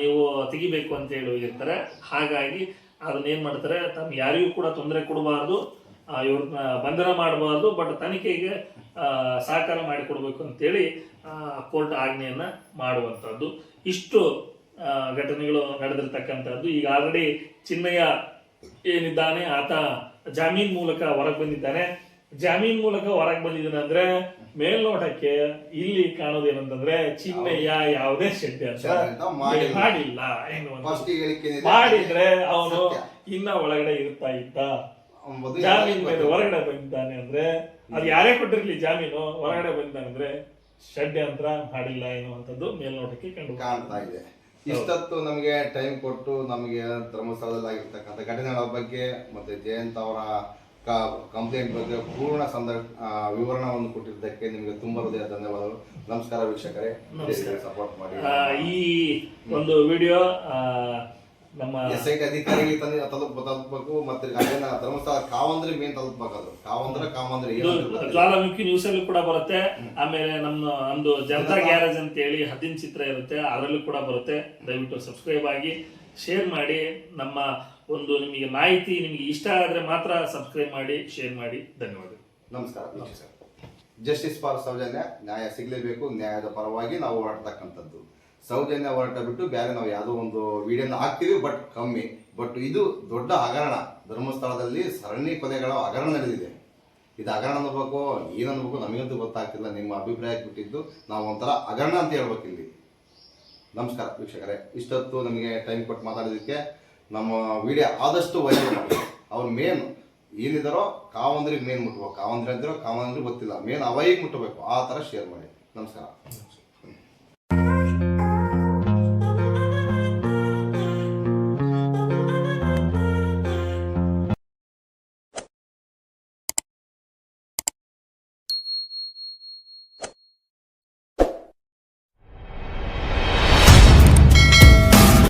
ನೀವು ತೆಗಿಬೇಕು ಅಂತ ಹೇಳಿ ಹೋಗಿರ್ತಾರೆ. ಹಾಗಾಗಿ ಅದನ್ನ ಏನ್ ಮಾಡ್ತಾರೆ ತಮ್ಮ ಯಾರಿಗೂ ಕೂಡ ತೊಂದರೆ ಕೊಡಬಾರ್ದು. ಇವ್ರನ್ನ ಬಂಧನ ಮಾಡಬಾರ್ದು, ಬಟ್ ತನಿಖೆಗೆ ಸಹಕಾರ ಮಾಡಿಕೊಡ್ಬೇಕು ಅಂತೇಳಿ ಕೋರ್ಟ್ ಆಜ್ಞೆಯನ್ನ ಮಾಡುವಂಥದ್ದು. ಇಷ್ಟು ಘಟನೆಗಳು ನಡೆದಿರ್ತಕ್ಕಂಥದ್ದು. ಈಗ ಆಲ್ರೆಡಿ ಚಿನ್ನಯ್ಯ ಏನಿದ್ದಾನೆ, ಆತ ಜಾಮೀನ್ ಮೂಲಕ ಹೊರಗೆ ಬಂದಿದ್ದಾನೆ. ಜಾಮೀನ್ ಮೂಲಕ ಹೊರಗೆ ಬಂದಿದ್ದೀನಿ ಅಂದ್ರೆ ಮೇಲ್ನೋಟಕ್ಕೆ ಇಲ್ಲಿ ಕಾಣೋದೇನಂತಂದ್ರೆ ಚಿನ್ನಯ್ಯ ಯಾವುದೇ ಷಡ್ಯಂತ್ರ ಅಂತ ಮಾಡಿಲ್ಲ. ಮಾಡಿದ್ರೆ ಅವನು ಇನ್ನ ಒಳಗಡೆ ಇರ್ತಾ ಇದ್ದ. ಜಾಮೀನ್ ಮೇಲೆ ಹೊರಗಡೆ ಬಂದಿದ್ದಾನೆ ಅಂದ್ರೆ ಅದು ಯಾರೇ ಕೊಟ್ಟಿರ್ಲಿ ಜಾಮೀನು ಹೊರಗಡೆ ಶಡ್ಡೆ ಅಂತ ಮಾಡಿಲ್ಲ ಎನ್ನುವಂಥದ್ದು ಮೇಲ್ನೋಟಕ್ಕೆ ಕಂಡು ಕಾಣ್ತಾ ಇದೆ. ಇಷ್ಟತ್ತು ನಮಗೆ ಟೈಮ್ ಕೊಟ್ಟು ನಮಗೆ ಧರ್ಮಸ್ಥಳದಲ್ಲಿ ಆಗಿರ್ತಕ್ಕಂಥ ಘಟನೆಗಳ ಬಗ್ಗೆ ಮತ್ತೆ ಜಯಂತ್ ಅವರ ಕಂಪ್ಲೇಂಟ್ ಬಗ್ಗೆ ಪೂರ್ಣ ಸಂದರ್ಭ ವಿವರಣವನ್ನು ಕೊಟ್ಟಿದ್ದಕ್ಕೆ ನಿಮಗೆ ತುಂಬಾ ಹೃದಯ ಧನ್ಯವಾದಗಳು. ನಮಸ್ಕಾರ ವೀಕ್ಷಕರೇ. ಸಪೋರ್ಟ್ ಮಾಡಿ. ಈ ಒಂದು ವಿಡಿಯೋ ನಮ್ಮ ಎಸ್ ಐ ಟಿ ಅಧಿಕಾರಿಗೆ ತಂದು ತಲುಪ ತಲುಪಬೇಕು ಮತ್ತೆ ಅದೇನ ಧರ್ಮಸ್ಥಳ ಕಾವಂದ್ರೆ ಮೇನ್ ತಲುಪಬೇಕಾದ್ರು. ಕಾವಂದ್ರೆ ಕಾವಂದ್ರೆ ಜ್ವಾಲಾಮುಖಿ ನ್ಯೂಸ್ ಅಲ್ಲಿ ಕೂಡ ಬರುತ್ತೆ. ಆಮೇಲೆ ನಮ್ಮ ನಮ್ದು ಜನತಾ ಗ್ಯಾರೇಜ್ ಅಂತ ಹೇಳಿ ಹದಿನ ಚಿತ್ರ ಇರುತ್ತೆ. ಅದರಲ್ಲೂ ಕೂಡ ಬರುತ್ತೆ. ದಯವಿಟ್ಟು ಸಬ್ಸ್ಕ್ರೈಬ್ ಆಗಿ ಶೇರ್ ಮಾಡಿ. ನಮ್ಮ ಒಂದು ನಿಮಗೆ ಮಾಹಿತಿ ನಿಮಗೆ ಇಷ್ಟ ಆದರೆ ಮಾತ್ರ ಸಬ್ಸ್ಕ್ರೈಬ್ ಮಾಡಿ ಶೇರ್ ಮಾಡಿ. ಧನ್ಯವಾದಗಳು. ನಮಸ್ಕಾರ. ನಮಸ್ಕಾರ. ಜಸ್ಟಿಸ್ ಫಾರ್ ಸೌಜನ್ಯ, ನ್ಯಾಯ ಸಿಗಲೇಬೇಕು, ನ್ಯಾಯದ ಪರವಾಗಿ ನಾವು ಹೊರಡ್ತಕ್ಕಂಥದ್ದು. ಸೌಜನ್ಯ ಹೊರಟ ಬಿಟ್ಟು ಬೇರೆ ನಾವು ಯಾವುದೋ ಒಂದು ವಿಡಿಯೋನ ಹಾಕ್ತೀವಿ, ಬಟ್ ಕಮ್ಮಿ. ಬಟ್ ಇದು ದೊಡ್ಡ ಹಗರಣ. ಧರ್ಮಸ್ಥಳದಲ್ಲಿ ಸರಣಿ ಕೊಲೆಗಳ ಹಗರಣ ನಡೆದಿದೆ. ಇದು ಹಗರಣ ಅನ್ನಬೇಕು ಏನು ಅನ್ಬೇಕು ನಮಗಂತೂ ಗೊತ್ತಾಗ್ತಿಲ್ಲ. ನಿಮ್ಮ ಅಭಿಪ್ರಾಯಕ್ಕೆ ಬಿಟ್ಟಿದ್ದು ನಾವು ಒಂಥರ ಹಗರಣ ಅಂತ ಹೇಳ್ಬೇಕು ಇಲ್ಲಿ ನಮಸ್ಕಾರ, ವೀಕ್ಷಕರೇ. ಇಷ್ಟೊತ್ತು ನಮಗೆ ಟೈಮ್ ಕೊಟ್ಟು ಮಾತಾಡೋದಕ್ಕೆ ನಮ್ಮ ವಿಡಿಯೋ ಆದಷ್ಟು ವೈರಲ್ ಅವ್ರು ಮೇನ್ ಏನಿದಾರೋ ಕಾವಂದ್ರಿಗೆ ಮೇನ್ ಮುಟ್ಬೇಕು. ಕಾವಂದ್ರಿ ಅಂದಿರೋ ಕಾವಂದ್ರಿ ಗೊತ್ತಿಲ್ಲ. ಮೇನ್ ಅವೈಗೆ ಮುಟ್ಟಬೇಕು. ಆ ಥರ ಶೇರ್ ಮಾಡಿ. ನಮಸ್ಕಾರ.